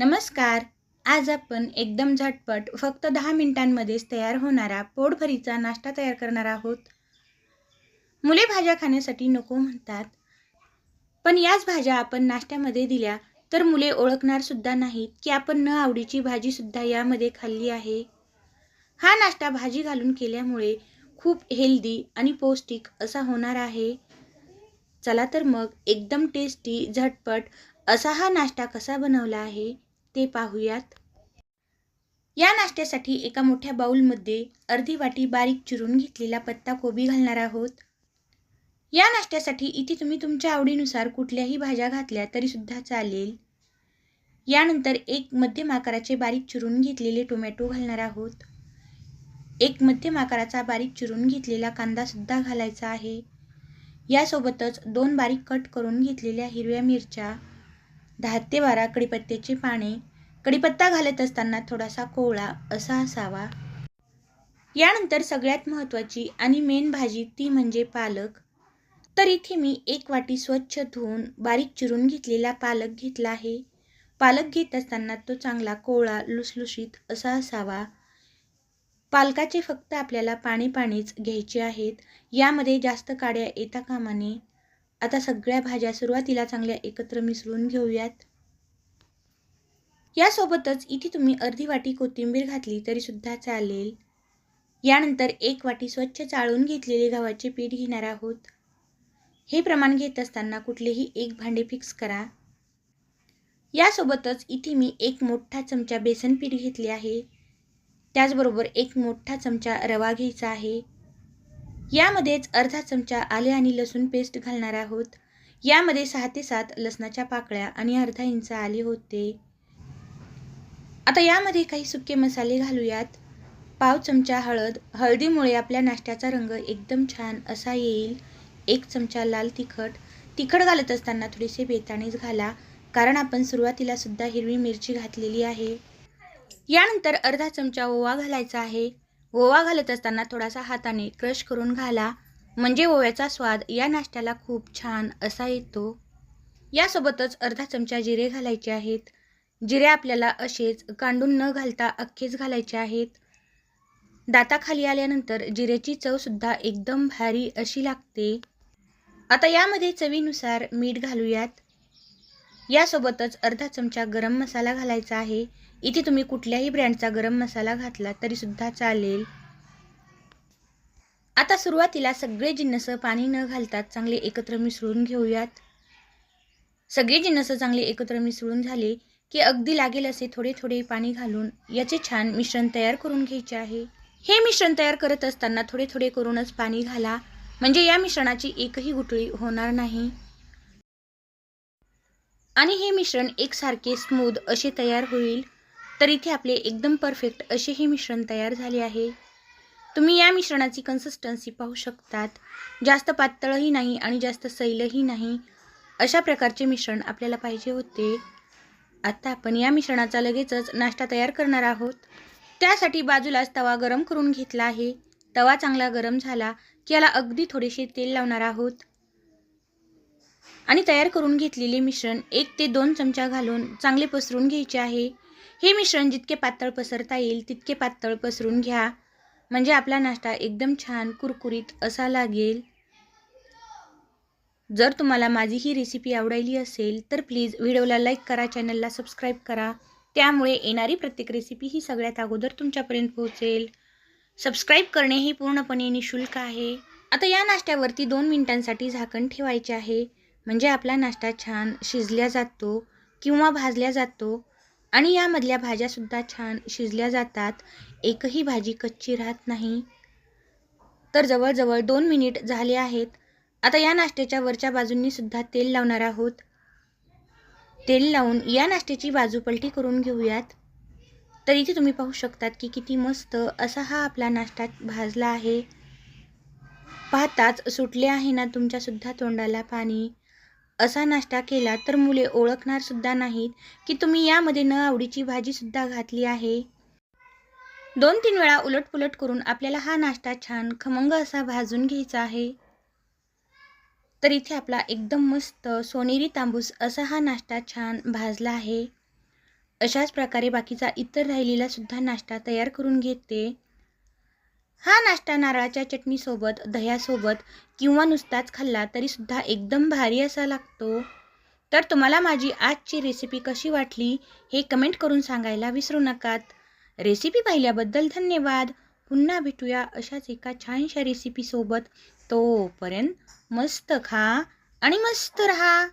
नमस्कार. आज आपण एकदम झटपट फक्त दहा मिनिटांमध्येच तयार होणारा पोटभरीचा नाश्ता तयार करणार आहोत. मुले भाज्या खाण्यासाठी नको म्हणतात. पण याच भाज्या आपण नाश्त्यामध्ये दिल्या तर मुले ओळखणार सुद्धा नाहीत की आपण न आवडीची भाजी सुद्धा यामध्ये खाल्ली आहे. हा नाश्ता भाजी घालून केल्यामुळे खूप हेल्दी आणि पौष्टिक असा होणार आहे. चला तर मग एकदम टेस्टी झटपट असा हा नाश्ता कसा बनवला आहे? ते पाहूयात. या नाश्त्यासाठी एका मोठ्या बाऊलमध्ये अर्धी वाटी बारीक चिरून घेतलेला पत्ता कोबी घालणार आहोत. या नाश्त्यासाठी इथे तुम्ही तुमच्या आवडीनुसार कुठल्याही भाज्या घातल्या तरीसुद्धा चालेल. यानंतर एक मध्यम आकाराचे बारीक चिरून घेतलेले टोमॅटो घालणार आहोत. एक मध्यम आकाराचा बारीक चिरून घेतलेला कांदासुद्धा घालायचा आहे. यासोबतच दोन बारीक कट करून घेतलेल्या हिरव्या मिरच्या दहा ते बारा कडीपत्त्याची पाने कडीपत्ता घालत असताना थोडासा कोवळा असा असावा. यानंतर सगळ्यात महत्त्वाची आणि मेन भाजी ती म्हणजे पालक. तर इथे मी एक वाटी स्वच्छ धुवून बारीक चिरून घेतलेला पालक घेतला आहे. पालक घेत असताना तो चांगला कोवळा लुसलुशीत असा असावा. पालकाचे फक्त आपल्याला पाणी पाणीच घ्यायचे आहेत. यामध्ये जास्त काड्या येता कामाने आता सगळ्या भाज्या सुरुवातीला चांगल्या एकत्र मिसळून घेऊयात. यासोबतच इथे तुम्ही अर्धी वाटी कोथिंबीर घातली तरीसुद्धा चालेल. यानंतर एक वाटी स्वच्छ चाळून घेतलेले गव्हाचे पीठ घेणार आहोत. हे प्रमाण घेत असताना कुठलेही एक भांडे फिक्स करा. यासोबतच इथे मी एक मोठा चमचा बेसन पीठ घेतले आहे. त्याचबरोबर एक मोठा चमचा रवा घ्यायचा आहे. यामध्येच अर्धा चमचा आले आणि लसूण पेस्ट घालणार आहोत. यामध्ये सहा ते सात लसणाच्या पाकळ्या आणि अर्धा इंच आले होते. आता यामध्ये काही सुके मसाले घालूयात. पाव चमचा हळद. हळदीमुळे आपल्या नाश्त्याचा रंग एकदम छान असा येईल. एक चमचा लाल तिखट. तिखट घालत असताना थोडेसे बेताणीच घाला. कारण आपण सुरुवातीला सुद्धा हिरवी मिरची घातलेली आहे. यानंतर अर्धा चमचा ओवा घालायचा आहे. ओवा घालत असताना थोडासा हाताने क्रश करून घाला. म्हणजे ओव्याचा स्वाद या नाश्त्याला खूप छान असा येतो. यासोबतच अर्धा चमचा जिरे घालायचे आहेत. जिरे आपल्याला असेच कांडून न घालता अख्खेच घालायचे आहेत. दाताखाली आल्यानंतर जिऱ्याची चवसुद्धा एकदम भारी अशी लागते. आता यामध्ये चवीनुसार मीठ घालूयात. यासोबतच अर्धा चमचा गरम मसाला घालायचा आहे. इथे तुम्ही कुठल्याही ब्रँडचा गरम मसाला घातला तरीसुद्धा चालेल. आता सुरुवातीला सगळे जिन्नस पाणी न घालतात चांगले एकत्र मिसळून घेऊयात. सगळे जिन्नस चांगले एकत्र मिसळून झाले की अगदी लागेल असे थोडे थोडे पाणी घालून याचे छान मिश्रण तयार करून घ्यायचे आहे. हे मिश्रण तयार करत असताना थोडे थोडे करूनच पाणी घाला. म्हणजे या मिश्रणाची एकही गुटळी होणार नाही. आणि हे मिश्रण एकसारखे स्मूद असे तयार होईल तर इथे आपले एकदम परफेक्ट असे हे मिश्रण तयार झाले आहे. तुम्ही या मिश्रणाची कन्सिस्टन्सी पाहू शकतात. जास्त पातळही नाही आणि जास्त सैलही नाही. अशा प्रकारचे मिश्रण आपल्याला पाहिजे होते. आता आपण या मिश्रणाचा लगेचच नाश्ता तयार करणार आहोत. त्यासाठी बाजूलाच तवा गरम करून घेतला आहे. तवा चांगला गरम झाला की याला अगदी थोडेसे तेल लावणार आहोत. आणि तयार करून घेतलेले मिश्रण एक ते दोन चमचा घालून चांगले पसरून घ्यायचे आहे. हे मिश्रण जितके पातळ पसरता येईल तितके पातळ पसरून घ्या. म्हणजे आपला नाश्ता एकदम छान कुरकुरीत असा लागेल. जर तुम्हाला माझी ही रेसिपी आवडायली असेल तर प्लीज व्हिडिओला लाईक करा चॅनलला सबस्क्राईब करा. त्यामुळे येणारी प्रत्येक रेसिपी ही सगळ्यात अगोदर तुमच्यापर्यंत पोहोचेल. सबस्क्राईब करणे हे पूर्णपणे निशुल्क आहे. आता या नाश्त्यावरती दोन मिनिटांसाठी झाकण ठेवायचे आहे. म्हणजे आपला नाश्ता छान शिजल्या जातो किंवा भाजल्या जातो आणि यामधल्या भाज्यासुद्धा छान शिजल्या जातात. एकही भाजी कच्ची राहत नाही. तर जवळजवळ दोन मिनिट झाले आहेत. आता या नाश्त्याच्या वरच्या बाजूंनी सुद्धा तेल लावणार आहोत. तेल लावून या नाश्त्याची बाजू पलटी करून घेऊयात. तर इथे तुम्ही पाहू शकतात की किती मस्त असा हा आपला नाश्ता भाजला आहे. पाहताच सुटले आहे ना तुमच्यासुद्धा तोंडाला पाणी. असा नाश्ता केला तर मुले ओळखणार सुद्धा नाहीत की तुम्ही यामध्ये न आवडीची भाजीसुद्धा घातली आहे. दोन तीन वेळा उलटपुलट करून आपल्याला हा नाश्ता छान खमंग असा भाजून घ्यायचा आहे. तर इथे आपला एकदम मस्त सोनेरी तांबूस असा हा नाश्ता छान भाजला आहे. अशाच प्रकारे बाकीचा इतर राहिलेला सुद्धा नाश्ता तयार करून घेते. हा नाश्ता नारळाच्या चटणीसोबत दह्यासोबत किंवा नुसताच खाल्ला तरीसुद्धा एकदम भारी असा लागतो. तर तुम्हाला माझी आजची रेसिपी कशी वाटली हे कमेंट करून सांगायला विसरू नकात. रेसिपी पाहिल्याबद्दल धन्यवाद. पुन्हा भेटूया अशाच एका छानशा रेसिपीसोबत तोपर्यंत मस्त खा आणि मस्त रहा.